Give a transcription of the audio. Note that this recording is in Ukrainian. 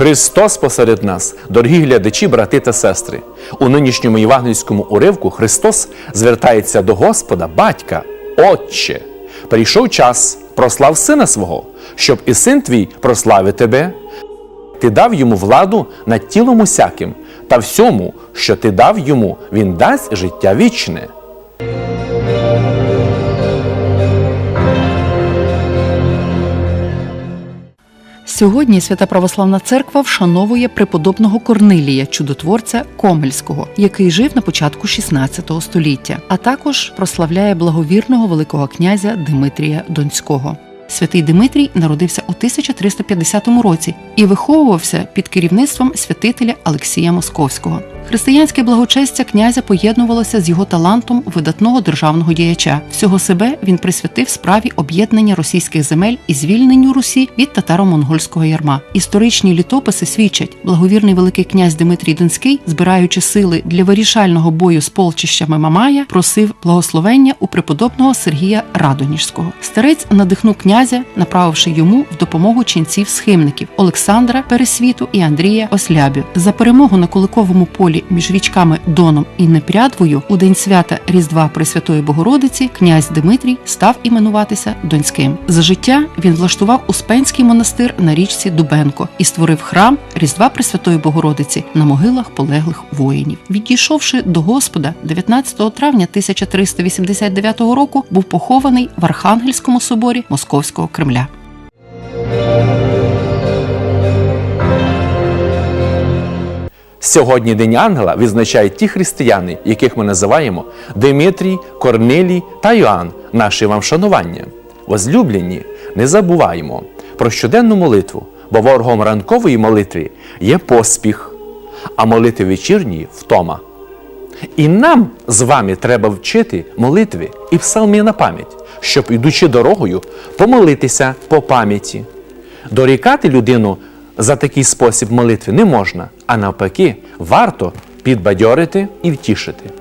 Христос посеред нас, дорогі глядачі, брати та сестри. У нинішньому євангельському уривку Христос звертається до Господа, батька, Отче. Прийшов час, прослав сина свого, щоб і син твій прославив тебе. Ти дав йому владу над тілом усяким, та всьому, що ти дав йому, він дасть життя вічне. Сьогодні Свята Православна Церква вшановує преподобного Корнилія, чудотворця Комельського, який жив на початку 16 століття, а також прославляє благовірного великого князя Димитрія Донського. Святий Димитрій народився у 1350 році і виховувався під керівництвом святителя Алексія Московського. Християнське благочестя князя поєднувалося з його талантом видатного державного діяча. Всього себе він присвятив справі об'єднання російських земель і звільненню Русі від татаро-монгольського ярма. Історичні літописи свідчать, благовірний великий князь Дмитрій Донський, збираючи сили для вирішального бою з полчищами Мамая, просив благословення у преподобного Сергія Радоніжського. Старець надихнув князя, направивши йому в допомогу ченців схимників Олександра Пересвіту і Андрія Ослябів. За перемогу на Куликовому полі між річками Доном і Непрядвою у день свята Різдва Пресвятої Богородиці князь Дмитрій став іменуватися Донським. За життя він влаштував Успенський монастир на річці Дубенко і створив храм Різдва Пресвятої Богородиці на могилах полеглих воїнів. Відійшовши до Господа, 19 травня 1389 року був похований в Архангельському соборі Московського Кремля. Сьогодні День Ангела відзначають ті християни, яких ми називаємо Димитрій, Корнилій та Йоанн, наші вам шанування. Возлюблені, не забуваємо про щоденну молитву, бо ворогом ранкової молитви є поспіх, а молитви вечірньої втома. І нам з вами треба вчити молитви і псалми на пам'ять, щоб, ідучи дорогою, помолитися по пам'яті. Дорікати людину за такий спосіб молитви не можна, а навпаки, варто підбадьорити і втішити.